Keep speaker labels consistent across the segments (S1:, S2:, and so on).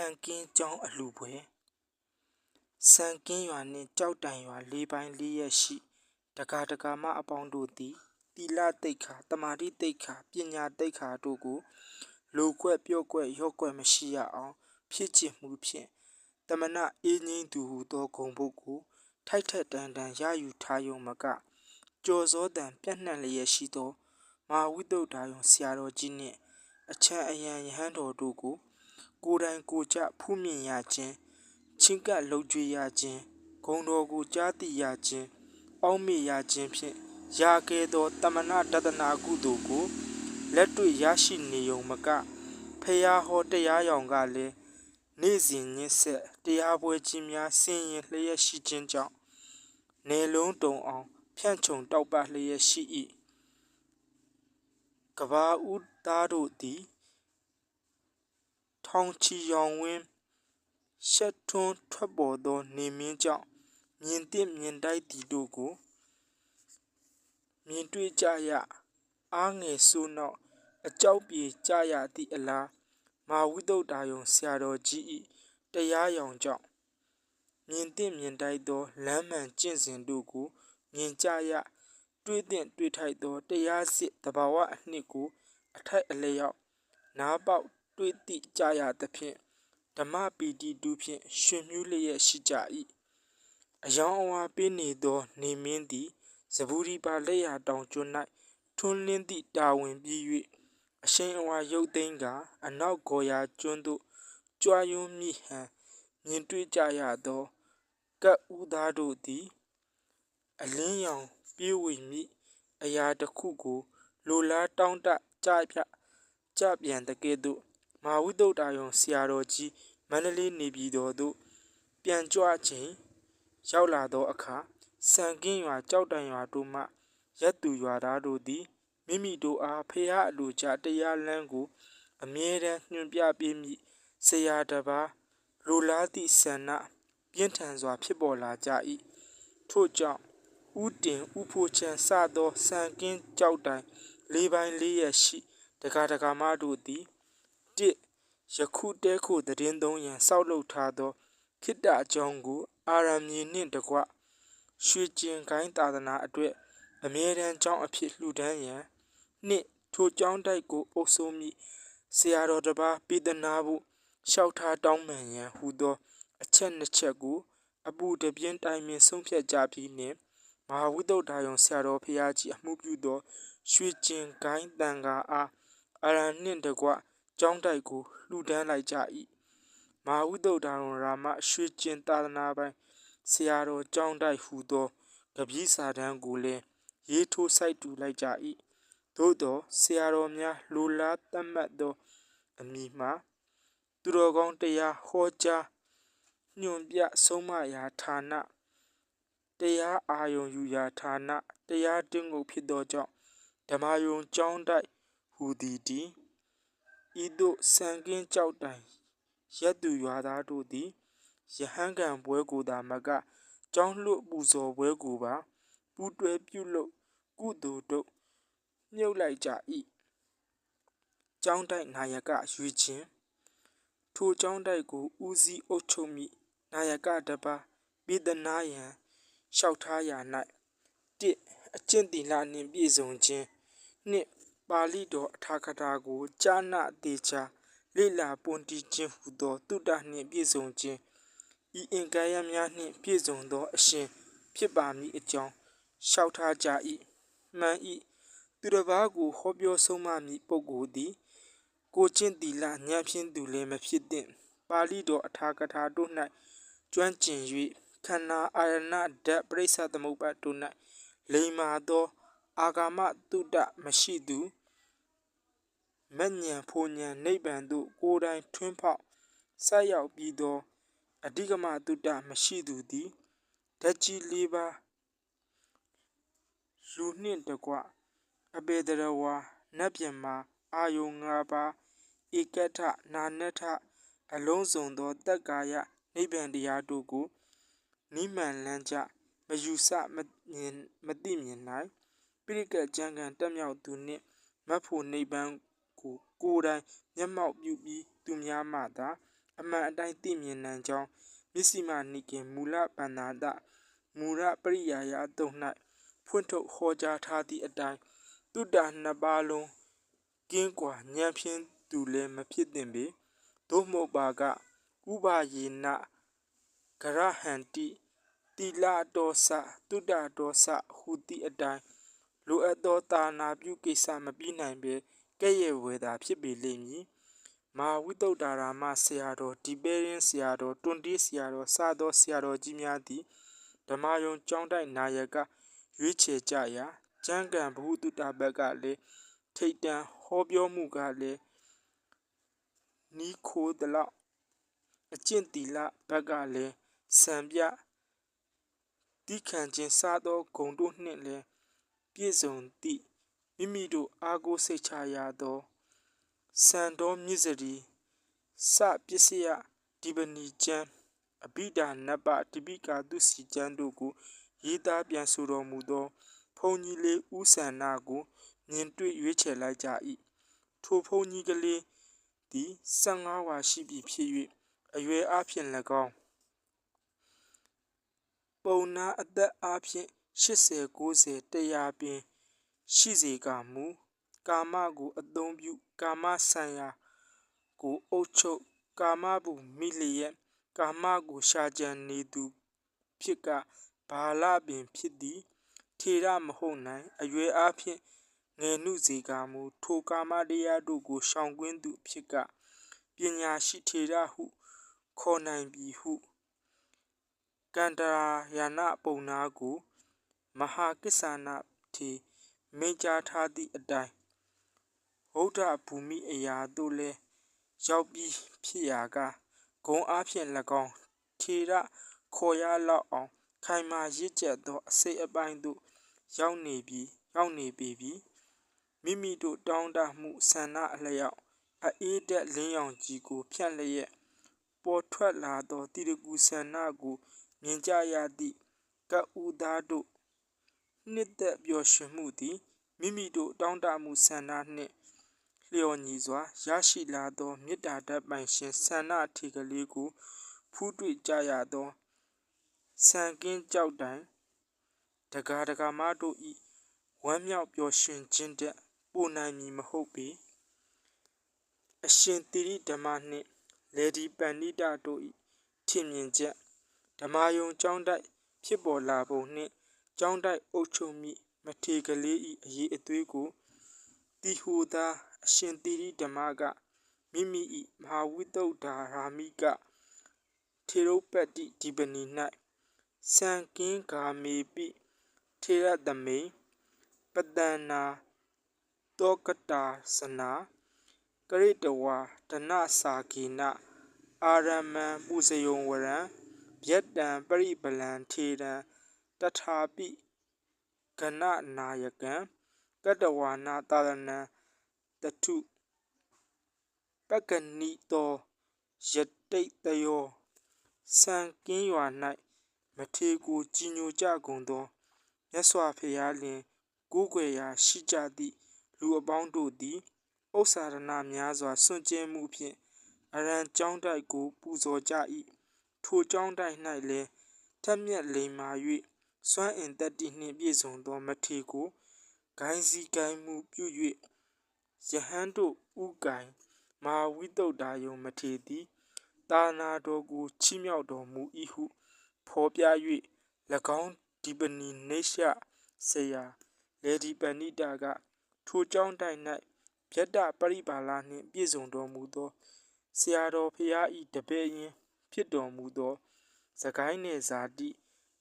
S1: ံကင်းကျောင်းအလှပွဲစံကင်းရွာနှင့်ကြောက်တိုင်ရွာလေးပိုင်းလေးရက်ရှိတကာတကာမအပေါင်းတို့သည်တီလတိတ်ခါတမာတိတိတ်ခါပညာတိတ်ခါတို့ကိုလိုကွက်ပြော့ကွက်ရော့ကွက်မရှိရအောင်ဖြစ်ချင်မှုဖြင့်တမနာအေးငိမ့်သူဟုသောဂုံပုတ်ကိုထိုက်ထက်တန်တန်ရယူထားယုံမကကြော်စောတန်ပြန့်နှံ့လျက်ရှိသောမဟာဝိတုဒ္ဓါယုံဆရာတော်ကြီးနှင့်အချံအယံယဟန်တော်တို့ကို ကိုယ်တိုင်ကိုယ်ကျဖူးမြင်ရခြင်းချင်းကပ်လှုပ်ကြွေရခြင်းဂုံတော်ကိုကြားသိရခြင်းအောက်မေ့ရခြင်းဖြင့်ရာခဲ့သောတမနာတဒနာကုသိုလ်ကိုလက်တွေ့ရရှိနေုံမကဖရာဟောတရားရောင်ကလည်းနေ့စဉ်ညစ်ဆက်တရားပွဲကြီးများဆင်းရင်လျက်ရှိခြင်းကြောင့်နေလုံးတုံအောင်ဖြန့်ချုံတောက်ပလျက်ရှိ၏ကဘာဦးသားတို့သည် ထောင်ချီရောင်ဝင်းရှက်ထွန်းထွက်ပေါ်သောနေမင်းကြောင့်မြင်သည့်မြင်တိုက်သည်တို့ကိုမြင်တွေ့ကြရအားငယ်ဆိုးနောက်အကြောက်ပြေကြရသည့်အလားမာဝိတုဒ္ဓါယုံဆရာတော်ကြီး၏တရားရောင်ကြောင့်မြင်သည့်မြင်တိုက်သောလမ်းမှန်ကျင့်စဉ်တို့ကိုမြင်ကြရတွေးသင့်တွေးထိုက်သောတရားစစ်တဘာဝအနှစ်ကိုအထိုက်အလျောက်နားပေါက် တွေးသိကြရသဖြင့်ဓမ္မပီတိတူဖြင့်ရွှင်မြူးလျက်ရှိကြ၏အယောင်အဝါပေးနေသော နေမင်းသည်ဇဘူရီပါလက်ရတောင်ကျွန်း၌ထွန်းလင်းသည့်တာဝန်ပြီး၍အရှိန်အဝါရုပ်သိမ်းကအနောက်ဂော်ရာကျွန်းသို့ကြွားယွန်းမိဟန်မြင်တွေ့ကြရသောကပ်ဦးသားတို့သည် အလင်းရောင်ပြေးဝေမိအရာတစ်ခုကို လိုလားတောင်းတကြပြကြပြန်တဲ့ကဲ့သို့ မဟာဝိတုဒ္ဓါယုံဆရာတော်ကြီးမန္တလေးနေပြည်တော်သို့ပြန်ကြွချိန်ရောက်လာသောအခါစံကင်းရွာကြောက်တန်ရွာတို့မှရက်သူရွာသားတို့သည်မိမိတို့အားဖះအလိုချတရားလမ်းကိုအမြဲတမ်းညွှန်ပြပေးမိဆရာတပါးလိုလားသည့်ဆန္ဒပြင်းထန်စွာဖြစ်ပေါ်လာကြ၏ထို့ကြောင့်ဥတင်ဥဖို့ချန်စသောစံကင်းကြောက်တိုင်လေးပိုင်းလေးရရှိတကာတကာမတို့သည် တစ်ယခုတဲခုတည်င်းသုံးရန်စောက်လုပ်ထားသောခိတ္တအကြောင်းကို အာရမီနှင့်တကွရွှေကျင်ကိုင်းသာသနာအတွက်အမြဲတမ်းကြောင်းအဖြစ်လှူဒန်းရန်နှင့်ထိုကြောင်းတိုက်ကိုအုပ်စိုးမိဆရာတော်တစ်ပါးပြည်တနာဖို့လျှောက်ထားတောင်းပန်ရန်ဟူသောအချက်နှစ်ချက်ကို အပူတပြင်းတိုင်ပင်ဆုံးဖြတ်ကြပြီးနှင့်မဟာဝိတုဒ္ဓါယုံဆရာတော်ဖရာကြီးအမှုပြုသောရွှေကျင်ကိုင်းတန်ဃာအားအရန်နှင့်တကွ ကျောင်းတိုက်ကိုလှူဒန်းလိုက်ကြ၏မဟာဝိတုဒ္ဓါယုံရာမရွှေကျင်သာသနာပိုင်ဆရာတော်ကျောင်းတိုက်ဟူသောကပည့်စာတန်းကိုလည်းရေးထိုးစိုက်တူလိုက်ကြ၏သို့သောဆရာတော်များလိုလားတတ်မှတ်သောအမိမှာသူတော်ကောင်းတရားဟောကြားညွန်ပြဆုံးမရာဌာနတရားအာယုံယူရာဌာနတရားတင်းကိုဖြစ်သောကြောင့်ဓမ္မယုံကျောင်းတိုက်ဟူသည်တည် ဤသို့စံကင်းကြောက်တိုင်ရက်သူရွာသားတို့သည်ယဟန်ကံပွဲကိုသာမကကျောင်းလွတ်ပူဇော်ပွဲကိုပါပူးတွဲပြုလုပ်ကုသိုလ်တို့မြုပ်လိုက်ကြ၏ကျောင်းတိုက်နာယကရွေးခြင်းထိုကျောင်းတိုက်ကိုဦးစီးအုပ်ချုပ်မိနာယကတပါပြည်တနာယံလျှောက်ထားရာ၌တစ်အကျင့်တီလာနှင့်ပြည့်စုံခြင်းနှစ် ပါဠိတော်အထာကထာကိုကြားနာသေးချာလေ့လာပွန်တီးခြင်းဟူသောတုတ္တနှင့်ပြည့်စုံခြင်းဤအင်္ဂါရများနှင့်ပြည့်စုံသောအရှင်ဖြစ်ပါမည်အကြောင်းလျှောက်ထားကြ၏မှန်၏သူတစ်ပါးကိုဟောပြောဆုံးမမည်ပုဂ္ဂိုလ်သည်ကိုကျင့်တီလာဉာဏ်ဖြင့်သူလည်းမဖြစ်သင့်ပါဠိတော်အထာကထာတို့၌ကျွမ်းကျင်၍ခန္ဓာအာရဏဓာတ်ပရိစ္ဆသမုပ္ပါတို့၌လိမ္မာသော အာဂမတုတ္တမရှိသူ မဉ္ဇဉ်ဖိုဉ္ဇဉ်နိဗ္ဗာန်သို့ကိုယ်တိုင်ထွန်းဖောက်ဆက်ရောက်ပြီးသောအဓိကမတုတ္တမရှိသူသည်ဓာတ်ကြီးလေးပါးလူနှင့်တကွအပေတရဝါနတ်ပြည်မှာအာယုံ၅ပါးဧကထနာနထအလုံးစုံသောတက္ကာယနိဗ္ဗာန်တရားတို့ကိုနိမှန်လန်းကြမယူဆမမြင်မသိမြင်နိုင်ပိရိကကျမ်းဂန်တက်မြောက်သူနှင့်မတ်ဖို့နိဗ္ဗာန် ကိုကိုယ်တိုင်မျက်မှောက်ပြုပြီးသူများမှသာ အမှန်အတိုင်းသိမြင်နိုင်ကြောင်းမစ္စည်းမနိကေမူလပန္နာတမူရပရိယာယအတုံ၌ဖွင့်ထုတ်ဟောကြားထားသည့်အတိုင်းတုတ္တနှစ်ပါးလုံးကင်းကွာဉာဏ်ဖြင့်သူလည်းမဖြစ်သင့်ပေသို့မဟုတ်ပါကဥပါယေနဂရဟန္တိတိလတောစတုတ္တတောစဟူသည့်အတိုင်းလိုအပ်သောတာနာပြုကိစ္စမပြီးနိုင်ပေ ကဲ့ရဲ့ဝေသာဖြစ်ပေလိမ့်မည်မဟာဝိတုဒ္ဒါရာမဆရာတော်ဒီပဲရင်ဆရာတော်တွန်တီးဆရာတော်စသောဆရာတော်ကြီးများသည်ဓမ္မယုံကျောင်းတိုက်နာယကရွေးချယ်ကြရာကျမ်းဂန်ဘုဟုတ္တဘက်ကလည်းထိတ်တန့်ဟောပြောမှုကလည်းနီးခိုးသလောက်အကျင့်တီလဘက်ကလည်းစံပြတိခံခြင်းစသောဂုံတို့နှင့်လည်းပြည့်စုံသည့် မိမိတို့အားကိုးစိတ်ချရသောစံတော်မြစ်စရီစပစ္စယဒီပနီကျမ်းအဘိဓာနပတိပိကာသူစီကျမ်းတို့ကိုရေးသားပြန်ဆိုတော်မူသောဘုန်းကြီးလေးဦးဆန္နာကိုမြင်တွေ့ရွေးချယ်လိုက်ကြ၏ထိုဘုန်းကြီးကလေးသည်15ဝါရှိပြီဖြစ်၍အရွယ်အားဖြင့်၎င်းပုံနာအသက်အားဖြင့်80 90 100ပင် ရှိစေကမူကာမကိုအသုံးပြုကာမဆံရာကိုအုပ်ချုပ်ကာမဘူမိလျက်ကာမကိုရှာကြံနေသူဖြစ်ကဘာလပင်ဖြစ်သည်ထေရမဟုတ်နိုင်အရွယ်အားဖြင့်ငယ်နုစေကမူထိုကာမတရားတို့ကိုရှောင်ကွင်းသူဖြစ်ကပညာရှိထေရဟုခေါ်နိုင်ပြီဟုကန္တရာယာနပုံနာကို မဟာကိစ္ဆာနထေ မိန့်ကြားထားသည့်အတိုင်းဗုဒ္ဓဘူမိအရာသို့လည်းရောက်ပြီးဖြစ်ရာကဂုံအားဖြင့်၎င်းထေရခေါ်ရလောက်အောင် ခိုင်မာရစ်ကျက်သောအစိတ်အပိုင်းသို့ရောက်နေပြီးရောက်နေပေပြီမိမိတို့တောင်းတမှုဆန္ဒအလျောက်အေးတဲ့လင်းရောင်ကြီးကို ဖြန့်လျက်ပေါ်ထွက်လာသောတိရကူဆန္ဒကိုမြင်ကြရသည့်ကဥသားတို့ နှစ်သက်ပျော်ရွှင်မှုသည်မိမိတို့တောင်းတမှုဆန္ဒနှင့်လျော်ညီစွာရရှိလာသောမေတ္တာဓာတ်ပိုင်ရှင်ဆန္ဒအထီကလေးကိုဖူးတွေ့ကြရသောဆံကင်းကြောက်တိုင်တကားတကာမတို့ဤဝမ်းမြောက်ပျော်ရွှင်ခြင်းတဲ့ပိုနိုင်မည်မဟုတ်ပေအရှင်တိရိဓမ္မနှင့်လေဒီပန္နိတတို့ဤထင်မြင်ချက်ဓမ္မယုံကျောင်းတိုက်ဖြစ်ပေါ်လာပုံနှင့် ကျောင်းတိုက်အုပ်ချုပ်မိမထေကလေးဤအရေးအသွေးကိုတီဟူသာအရှင်တိရိဓမ္မကမိမိဤမဟာဝိတုဒ္ဓါရာမိကထေရုပတ္တိဒီပနီ၌စံကင်းဂာမေပိထေရသမိန်ပတန္နာတောကတာစနာကရိတဝါဒနစာကေနအာရမံပုစယုံဝရံယတ္တံပရိပလံထေရံ တထာပိကဏနာယကံကတဝါနာတာရဏံတထုပကနိတောယတိတ်တယောစံကင်းရွာ၌မထေကိုကြည်ညိုကြကုန်သောမြတ်စွာဘုရားလင်ကိုးကွယ်ရာရှိကြသည့်လူအပေါင်းတို့သည်ဥစ္စာရဏများစွာစွန့်ကြဲမှုဖြင့်အရန်ကျောင်းတိုက်ကို ပူဇော်ကြ၏ထိုကျောင်းတိုက်၌လည်းထက်မြက်လိမ္မာ၍ စွမ်းအင်တတ္တိနှင့်ပြည့်စုံသော မထေကိုဂိုင်းစည်းကိုင်းမှုပြု၍ယဟန်တို့ဥကိုင်မဟာဝိတုဒ္ဓါယုံမထေသည်တာနာတော်ကိုချီးမြှောက်တော်မူ၏ဟုဖော်ပြ၍၎င်းဒီပနီနေရှဆရာလေဒီပဏိတာကထိုကျောင်းတိုင်၌ဗျတ္တပရိပါလနှင့်ပြည့်စုံတော်မူသောဆရာတော်ဖရာဤတပည့်ရင်ဖြစ်တော်မူသောစကိုင်းနယ်ဇာတိ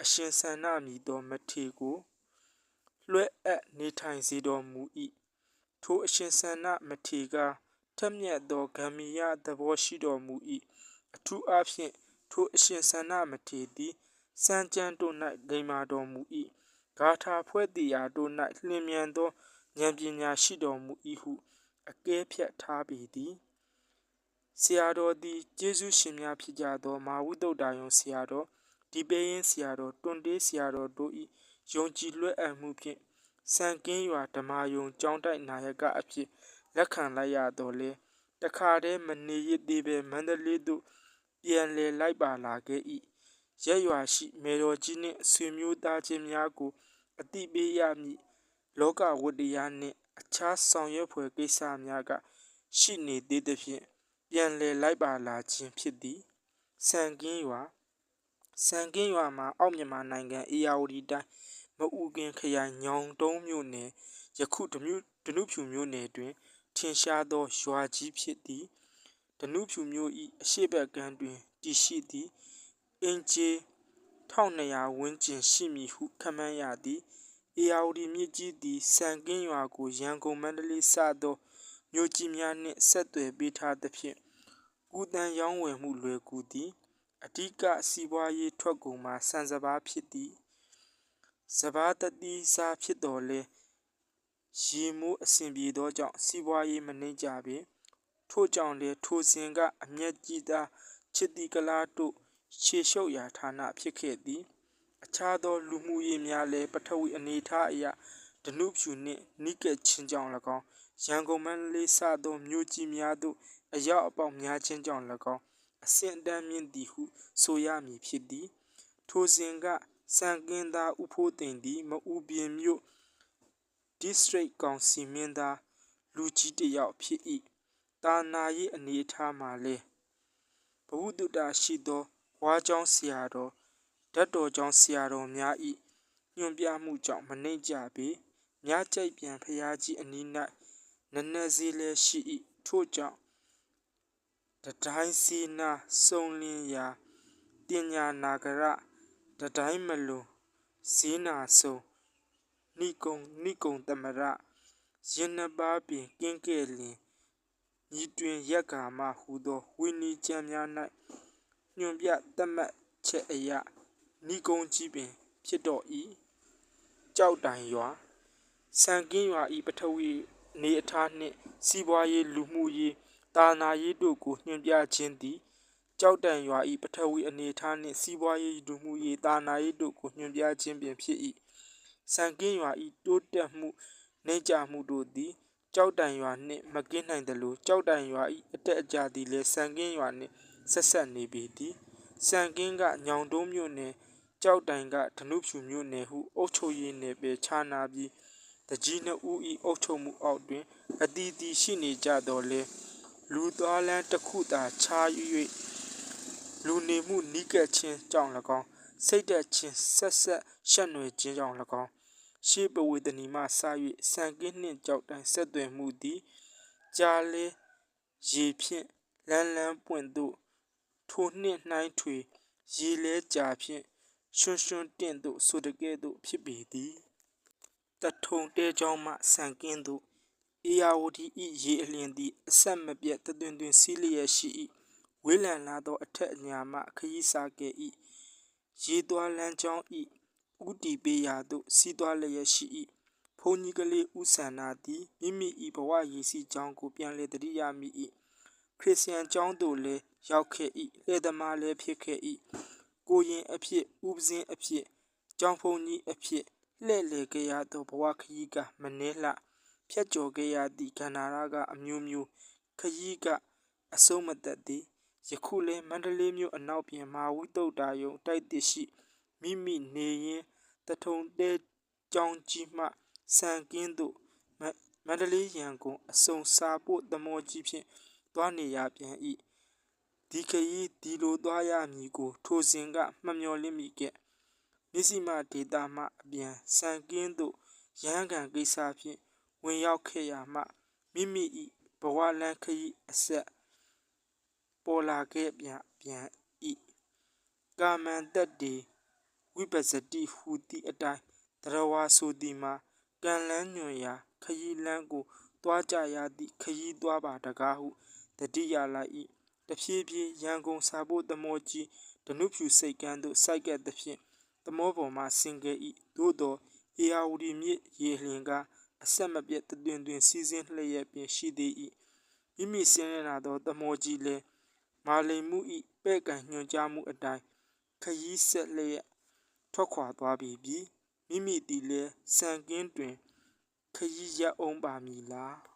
S1: အရှင်ဆန္ဒမြည်သောမထေကိုလွှဲအပ်နေထိုင်စေတော်မူ၏ထိုအရှင်ဆန္ဒမထေကထက်မြက်သောဂမီယသဘောရှိတော်မူ၏အထူးအားဖြင့်ထိုအရှင်ဆန္ဒမထေသည်စံကြံတို့၌ဂိမာတော်မူ၏ဂါထာဖွဲ့တည်ရာတို့၌လျင်မြန်သောဉာဏ်ပညာရှိတော်မူ၏ဟုအကဲဖြတ်ထားပေသည်ဆရာတော်သည်ကျေးဇူးရှင်များဖြစ်ကြသောမာဝိတုဒ္ဒာယုံဆရာတော် ဒီပေရင်ဆရာတော်တွန်တေးဆရာတော်တို့၏ယုံကြည်လွှဲအပ်မှုဖြင့်စံကင်းရွာဓမ္မယုံကျောင်းတိုက်နာယကအဖြစ်လက်ခံလိုက်ရတော်လဲတခါတည်းမနေရသေးပဲမန္တလေးသို့ပြန်လည်လိုက်ပါလာခဲ့၏ရက်ရွာရှိမေတော်ကြီးနှင့်ဆွေမျိုးသားချင်းများကိုအတိပေးရမည်လောကဝတ္တရားနှင့်အခြားဆောင်ရွက်ဖွယ်ကိစ္စများကရှိနေသေးသဖြင့်ပြန်လည်လိုက်ပါလာခြင်းဖြစ်သည်စံကင်းရွာ စံကင်းရွာမှာ အောက်မြန်မာနိုင်ငံအေယာဝတီတိုင်း မအူကင်ခရိုင် ညောင်တုံးမြို့နယ် ယခုဒမြဒနုဖြူမြို့နယ်တွင် ထင်ရှားသော ရွာကြီးဖြစ်သည်ဒနုဖြူမြို့၏အရှိဘက်ကမ်းတွင် တည်ရှိသည်အင်ဂျီ1200ဝန်းကျင်ရှိမည်ဟု ခန့်မှန်းရသည်အေယာဝတီမြစ်ကြီးသည် စံကင်းရွာကို ရန်ကုန် မန္တလေး စသော မြို့ကြီးများနှင့် ဆက်သွယ်ပေးထားသဖြင့် ကူတန်ရောင်းဝယ်မှု လွယ်ကူသည် အဓိကစီးပွားရေးထွက်ကုန်မှာဆန်စပါးဖြစ်သည်စပါးတတိစားဖြစ်တော်လဲရေမိုးအစဉ်ပြေသောကြောင့်စီးပွားရေးမနှိမ့်ကြပေထို့ကြောင့်လေထိုစဉ်ကအမျက်ကြီးသားချစ်တီကလားတို့ခြေရှုပ်ရာဌာနဖြစ်ခဲ့သည်အခြားသောလူမှုရေးများလည်းပထဝီအနေအထားအရဓနုဖြူနှင့်နိကက်ချင်းကြောင့်၎င်းရန်ကုန်မန္တလေးစသောမြို့ကြီးများသို့အရောက်အပေါက်များခြင်းကြောင့်၎င်း အဆင့်အတန်းမြင့်သည်ဟု ဆိုရမည်ဖြစ်သည် ထိုစဉ်က စံကင်းသားဥဖိုးသိန်သည် မအူပြင်မြို့ district ကောင်စီမင်းသား လူကြီးတစ်ယောက်ဖြစ်၏တာနာရေးအနေအထားမှာလဲဘဝတုတ္တရှိသော ဝါကျောင်းဆရာတော်ဓာတ်တော်ကျောင်းဆရာတော်များ၏ညွှန်ပြမှုကြောင့်မနှိမ့်ကြပေမြကြိုက်ပြန်ဖျားကြီးအနီး၌နနက်စည်းလည်းရှိ၏ထို့ကြောင့် တတိုင်းစီနာစုံလင်းရာတင်ညာနာဂရတတိုင်းမလွန်ဇီးနာဆုံနိကုံနိကုံတမရရင်းနှပါပင်ကင်းကဲ့လျင်ညီတွင်ရက်ကာမဟူသောဝိနည်းကျမ်းများ၌ညွန်ပြတတ်မှတ်ချက်အရနိကုံကြီးပင် ဖြစ်တော်၏ကြောက်တိုင်ရွာစံကင်းရွာဤပထဝီနေအထားနှင့်စီးပွားရေးလူမှုရေး တာနာရေးတို့ကိုညွှန်ပြခြင်းသည်ကြောက်တန်ရွာဤပထဝီအနေအထားနှင့်စီးပွားရေးလူမှုရေးတာနာရေးတို့ကိုညွှန်ပြခြင်းပင်ဖြစ်၏စံကင်းရွာဤတိုးတက်မှုနှိမ့်ကြမှုတို့သည်ကြောက်တန်ရွာနှင့်မကင်းနိုင်သလိုကြောက်တန်ရွာဤအတက်အကျသည်လည်းစံကင်းရွာနှင့်ဆက်ဆက်နေပေသည်စံကင်းကညောင်တုံးမြို့နယ်ကြောက်တိုင်ကဓနုဖြူမြို့နယ်ဟုအုပ်ချုပ်ရေးနယ်ပယ်ခြားနာပြီးတကြီးနှစ်ဦး၏အုပ်ချုပ်မှုအောက်တွင်အတီးတီရှိနေကြတော်လဲ လူသွားလန်းတစ်ခုသာခြား၍လူနေမှုနီးကပ်ခြင်းကြောင့်၎င်းစိတ်သက်ခြင်းဆက်ဆက်ရှက်နွယ်ခြင်းကြောင့်၎င်းရှေးပဝေသနီမှစ၍စံကင်းနှင့်ကြောက်တိုင်ဆက်သွယ်မှုသည်ကြားလဲရေဖြင့်လန်းလန်းပွင့်သို့ထိုနှင့်နှိုင်းထွေရေလဲကြာဖြင့်ရွှွှွှွတင့်သို့ဆိုတကဲ့သို့ဖြစ်ပေသည်တထုံတဲချောင်းမှဆန်ကင်းသို့ အေယာဝတီ၏ရေအလျင်သည်အဆက်မပြတ်တသွင်သွင်စီးလျက်ရှိ၏ဝေးလံလာသောအထက်အညာမှခရီးစားခဲ့၏ရေသွားလမ်းကြောင်း၏ဥတီပေးရာသို့စီးသွားလျက်ရှိ၏ဘုန်းကြီးကလေးဥဆန္နာသည်မိမိ၏ဘဝရည်စည်းကြောင်းကိုပြန်လည်တတိယမိ၏ခရစ်ယာန်ကျောင်းသို့လည်းရောက်ခဲ့၏လှည့်သမားလည်းဖြစ်ခဲ့၏ကိုရင်အဖြစ်ဥပဇင်းအဖြစ်ကျောင်းဖုန်ကြီးအဖြစ်လှည့်လည်ခဲ့ရသောဘဝခရီးကမနှဲလှ ဖြတ်ကျော်ခဲ့ရသည့်ကန္နာရကအမျိုးမျိုးခရီးကအဆုံးမသက်သည်ယခုလဲမန္တလေးမြို့အနောက်ပြင်မာဝိတုဒ္ဒါယုံတိုက်တရှိမိမိနေရင်တထုံတဲကြောင်းကြီးမှစံကင်းသို့မန္တလေးရန်ကုန်အစုံစာပို့သမောကြီးဖြင့်သွားနေရပြန်၏ဒီခရီးဒီလိုသွားရမည်ကို ထိုစဉ်ကမှတ်မျော်လင့်မိခဲ့မြစီမဒေတာမှအပြန်စံကင်းသို့ရဟန်းခံကိစ္စဖြင့် ဝင်ရောက်ခဲ့ရမှမိမိ၏ဘဝလန်းခရီးအဆက်ပေါ်လာခဲ့ပြန်ပြန်၏ကာမန်တက်ဒီဝိပဇတိဟူသည့်အတိုင်းတရဝါဆိုသည်မှာကံလန်းညွန်ရာခရီးလန်းကိုသွားကြရသည့်ခရီးသွားပါတကားဟုတတိယလိုက်၏တဖြည်းဖြည်းရန်ကုန်စာဖို့သမောကြီးဓနုဖြူစိတ်ကန်းသို့စိုက်ကပ်သဖြင့်သမောပေါ်မှဆင်းခဲ့၏သို့သောအေယာဝတီမြစ်ရေလျင်က အဆက်မပြတ်တွင်တွင်စီးဆင်းလျက်ပင်ရှိသေး၏မိမိဆင်းရဲလာသောသမောကြီးလည်းမာလိမ်မှု၏ပဲ့ကန်ညွှန်ကြားမှုအတိုင်းခရီးဆက်လျက်ထွက်ခွာသွားပြီပြီမိမိသည်လည်းစံကင်းတွင်ခရီးရအောင်ပါမည်လား